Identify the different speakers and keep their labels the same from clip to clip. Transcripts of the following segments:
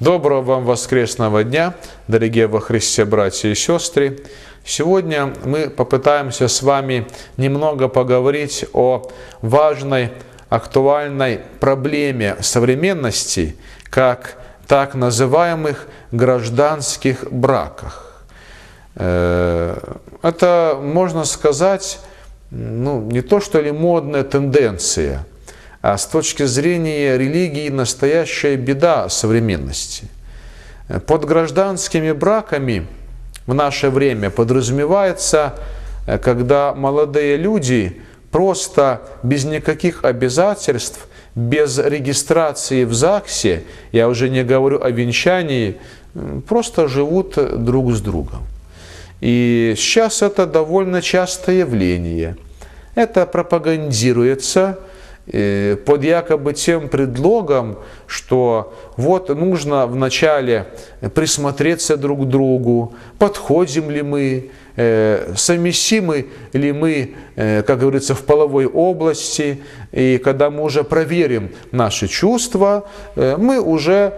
Speaker 1: Доброго вам воскресного дня, дорогие во Христе братья и сестры. Сегодня мы попытаемся с вами немного поговорить о важной, актуальной проблеме современности, как так называемых гражданских браках. Э, это, можно сказать, ну, не то что ли модная тенденция – с точки зрения религии настоящая беда современности. Под гражданскими браками в наше время подразумевается, э, когда молодые люди просто без никаких обязательств, без регистрации в ЗАГСе, я уже не говорю о венчании, просто живут друг с другом. И сейчас это довольно частое явление. Это пропагандируется под якобы тем предлогом, что вот нужно вначале присмотреться друг к другу, подходим ли мы, совместимы ли мы, э, как говорится, в половой области, и когда мы уже проверим наши чувства, мы уже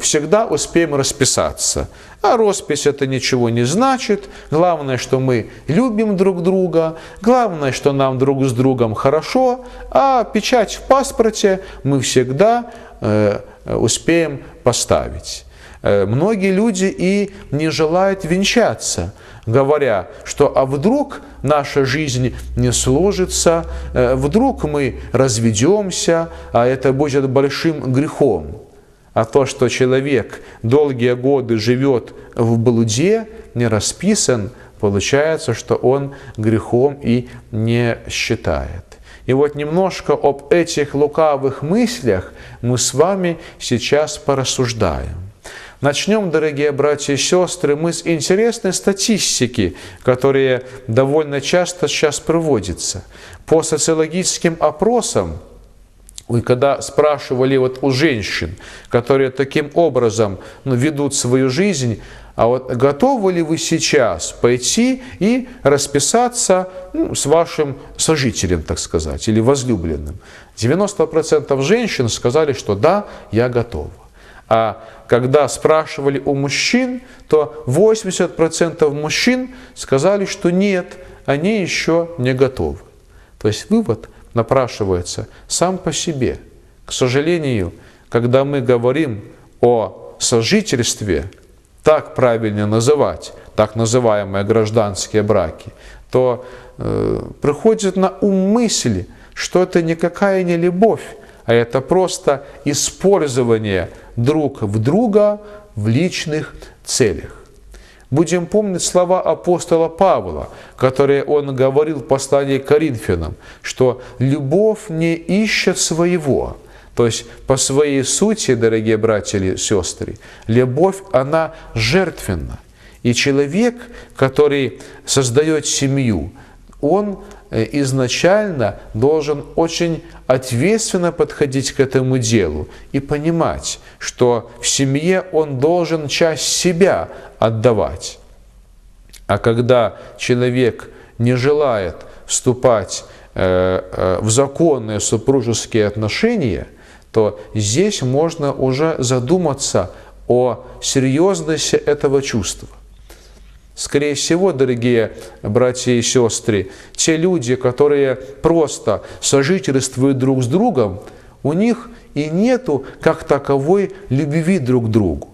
Speaker 1: всегда успеем расписаться. А роспись это ничего не значит. Главное, что мы любим друг друга. Главное, что нам друг с другом хорошо. А печать в паспорте мы всегда э, успеем поставить. Э, многие люди и не желают венчаться, говоря, что а вдруг наша жизнь не сложится, э, вдруг мы разведемся, а это будет большим грехом. А то, что человек долгие годы живет в блуде, не расписан, получается, что он грехом и не считает. И вот немножко об этих лукавых мыслях мы с вами сейчас порассуждаем. Начнем, дорогие братья и сестры, мы с интересной статистики, которая довольно часто сейчас проводится. По социологическим опросам и когда спрашивали вот у женщин, которые таким образом ну, ведут свою жизнь, а вот готовы ли вы сейчас пойти и расписаться ну, с вашим сожителем, так сказать, или возлюбленным? 90% женщин сказали, что да, я готова. А когда спрашивали у мужчин, то 80% мужчин сказали, что нет, они еще не готовы. То есть вывод – напрашивается сам по себе. К сожалению, когда мы говорим о сожительстве, так правильно называть, так называемые гражданские браки, то э, приходит на ум мысль, что это никакая не любовь, а это просто использование друг в друга в личных целях будем помнить слова апостола Павла, которые он говорил в послании к Коринфянам, что любовь не ищет своего. То есть по своей сути, дорогие братья и сестры, любовь, она жертвенна. И человек, который создает семью, он изначально должен очень ответственно подходить к этому делу и понимать, что в семье он должен часть себя отдавать. А когда человек не желает вступать э, э, в законные супружеские отношения, то здесь можно уже задуматься о серьезности этого чувства. Скорее всего, дорогие братья и сестры, те люди, которые просто сожительствуют друг с другом, у них и нету как таковой любви друг к другу.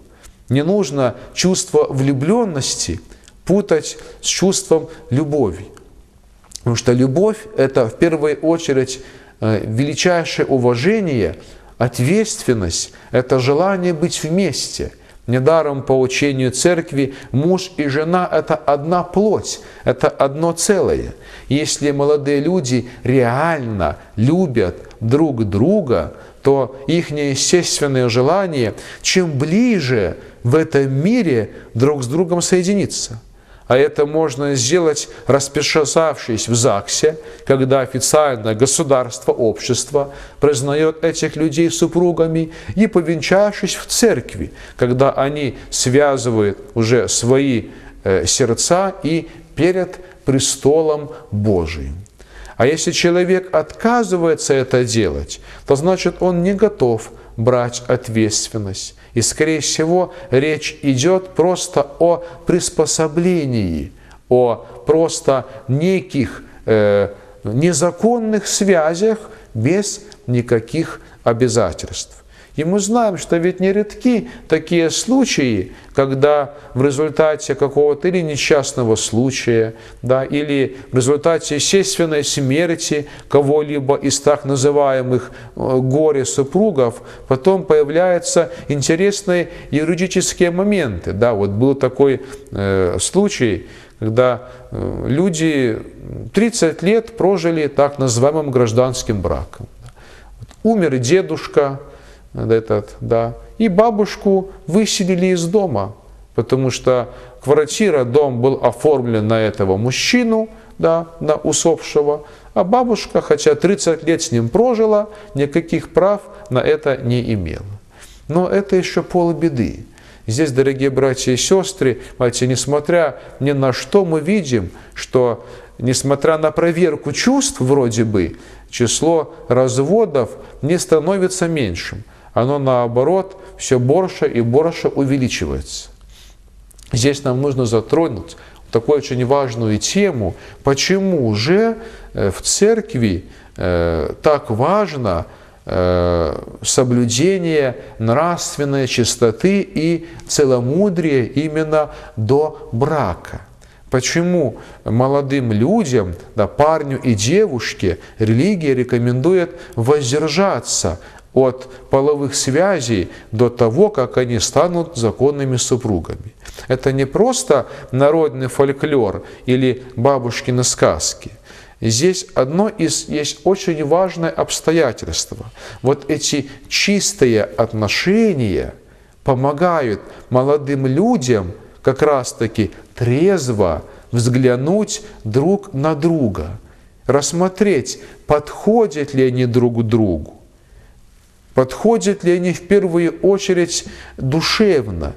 Speaker 1: Не нужно чувство влюбленности путать с чувством любови. Потому что любовь – это в первую очередь э, величайшее уважение, ответственность, это желание быть вместе – Недаром по учению церкви муж и жена – это одна плоть, это одно целое. Если молодые люди реально любят друг друга, то их неестественное желание, чем ближе в этом мире друг с другом соединиться – а это можно сделать, расписавшись в ЗАГСе, когда официально государство, общество признает этих людей супругами, и повенчавшись в церкви, когда они связывают уже свои э, сердца и перед престолом Божиим. А если человек отказывается это делать, то значит он не готов брать ответственность. И, скорее всего, речь идет просто о приспособлении, о просто неких э, незаконных связях без никаких обязательств. И мы знаем, что ведь нередки такие случаи, когда в результате какого-то или несчастного случая, да, или в результате естественной смерти кого-либо из так называемых э, горе-супругов, потом появляются интересные юридические моменты. Да, вот был такой э, случай, когда э, люди 30 лет прожили так называемым гражданским браком. Умер дедушка, этот, да, и бабушку выселили из дома, потому что квартира, дом был оформлен на этого мужчину, да, на усопшего, а бабушка, хотя 30 лет с ним прожила, никаких прав на это не имела. Но это еще полбеды. Здесь, дорогие братья и сестры, знаете, несмотря ни на что, мы видим, что несмотря на проверку чувств вроде бы, число разводов не становится меньшим оно наоборот все больше и больше увеличивается. Здесь нам нужно затронуть такую очень важную тему, почему же э, в церкви э, так важно э, соблюдение нравственной чистоты и целомудрия именно до брака. Почему молодым людям, да, парню и девушке религия рекомендует воздержаться от половых связей до того, как они станут законными супругами. Это не просто народный фольклор или бабушкины сказки. Здесь одно из есть очень важное обстоятельство. Вот эти чистые отношения помогают молодым людям как раз-таки трезво взглянуть друг на друга, рассмотреть, подходят ли они друг другу Подходят ли они в первую очередь душевно?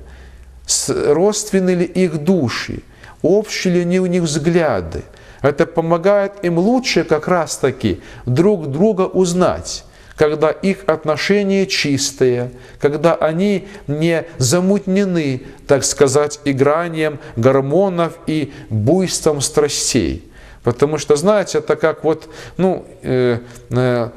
Speaker 1: Родственны ли их души? Общие ли они у них взгляды? Это помогает им лучше как раз-таки друг друга узнать когда их отношения чистые, когда они не замутнены, так сказать, игранием гормонов и буйством страстей. Потому что, знаете, это как вот, ну, э, э,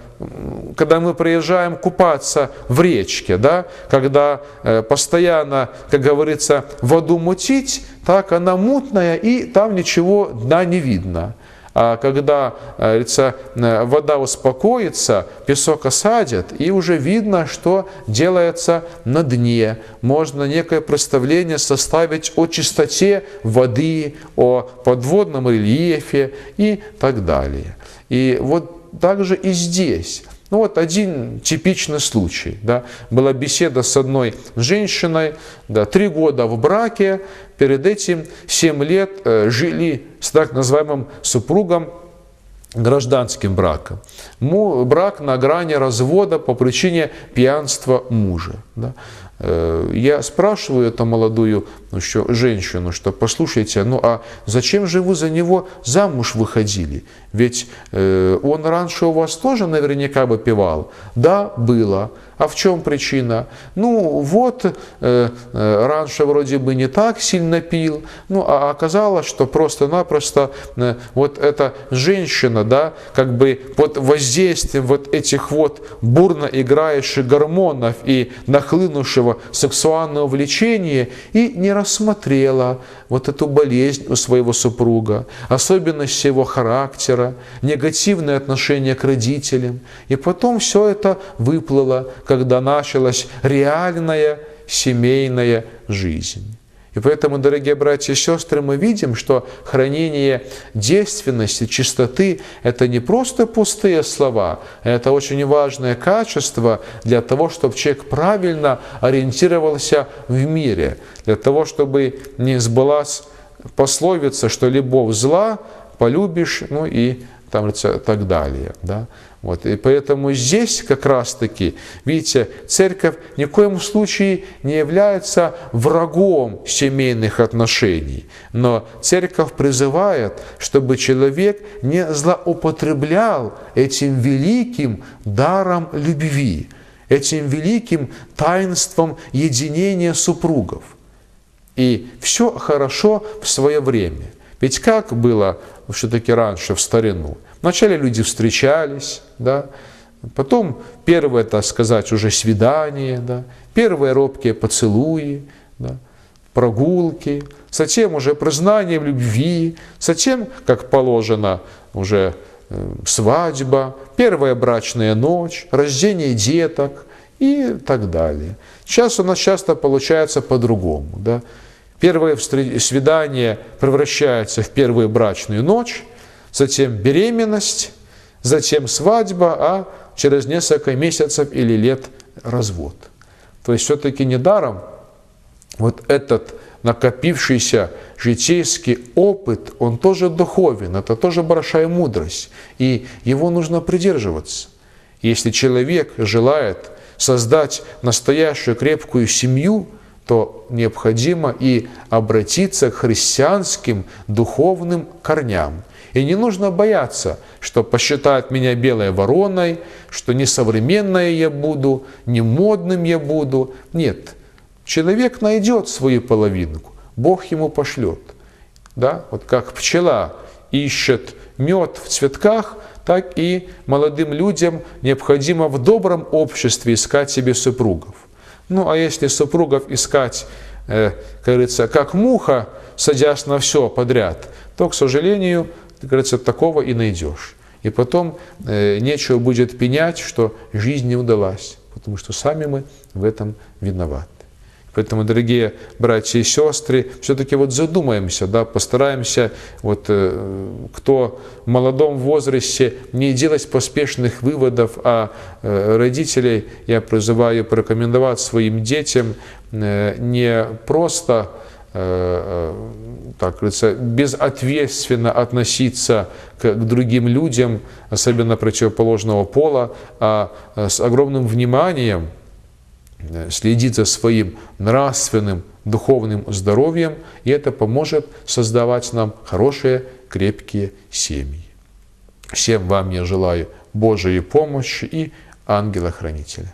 Speaker 1: когда мы приезжаем купаться в речке, да, когда э, постоянно, как говорится, воду мутить, так она мутная, и там ничего дна не видно. А когда э, говорится, э, вода успокоится, песок осадят, и уже видно, что делается на дне. Можно некое представление составить о чистоте воды, о подводном рельефе и так далее. И вот также и здесь. Ну вот один типичный случай. Да. Была беседа с одной женщиной, да, три года в браке, перед этим семь лет э, жили с так называемым супругом гражданским браком. Брак на грани развода по причине пьянства мужа. Да. Э, я спрашиваю эту молодую ну, что, женщину, что послушайте, ну а зачем же вы за него замуж выходили? Ведь э, он раньше у вас тоже наверняка бы пивал. Да, было. А в чем причина? Ну вот, э, э, раньше вроде бы не так сильно пил, ну а оказалось, что просто-напросто э, вот эта женщина, да, как бы под воздействием вот этих вот бурно играющих гормонов и нахлынувшего сексуального влечения и не рассмотрела вот эту болезнь у своего супруга, особенности его характера, негативное отношение к родителям. И потом все это выплыло, когда началась реальная семейная жизнь. И поэтому, дорогие братья и сестры, мы видим, что хранение действенности, чистоты – это не просто пустые слова, это очень важное качество для того, чтобы человек правильно ориентировался в мире, для того, чтобы не сбылась пословица, что любовь зла полюбишь, ну и там, так далее. Да? Вот, и поэтому здесь как раз-таки, видите, церковь ни в коем случае не является врагом семейных отношений, но церковь призывает, чтобы человек не злоупотреблял этим великим даром любви. этим великим таинством единения супругов. И все хорошо в свое время. Ведь как было все-таки раньше, в старину? Вначале люди встречались, да, потом первое, так сказать, уже свидание, да, первые робкие поцелуи, да, прогулки, затем уже признание в любви, затем, как положено, уже э, свадьба, первая брачная ночь, рождение деток и так далее. Сейчас у нас часто получается по-другому. Да? Первое свидание превращается в первую брачную ночь, затем беременность, затем свадьба, а через несколько месяцев или лет развод. То есть все-таки недаром вот этот накопившийся житейский опыт, он тоже духовен, это тоже большая мудрость, и его нужно придерживаться. Если человек желает создать настоящую крепкую семью, то необходимо и обратиться к христианским духовным корням. И не нужно бояться, что посчитают меня белой вороной, что несовременной я буду, не модным я буду. Нет, человек найдет свою половинку, Бог ему пошлет. Да? Вот как пчела ищет мед в цветках, так и молодым людям необходимо в добром обществе искать себе супругов. Ну, а если супругов искать, э, как говорится, как муха, садясь на все подряд, то, к сожалению, как говорится, такого и найдешь. И потом э, нечего будет пенять, что жизнь не удалась, потому что сами мы в этом виноваты. Поэтому, дорогие братья и сестры, все-таки вот задумаемся, да, постараемся, вот, э, кто в молодом возрасте, не делать поспешных выводов, а э, родителей я призываю порекомендовать своим детям э, не просто так говорится, безответственно относиться к, к другим людям, особенно противоположного пола, а с огромным вниманием, Э, следить за своим нравственным, духовным здоровьем, и это поможет создавать нам хорошие, крепкие семьи. Всем вам я желаю Божией помощи и ангела-хранителя.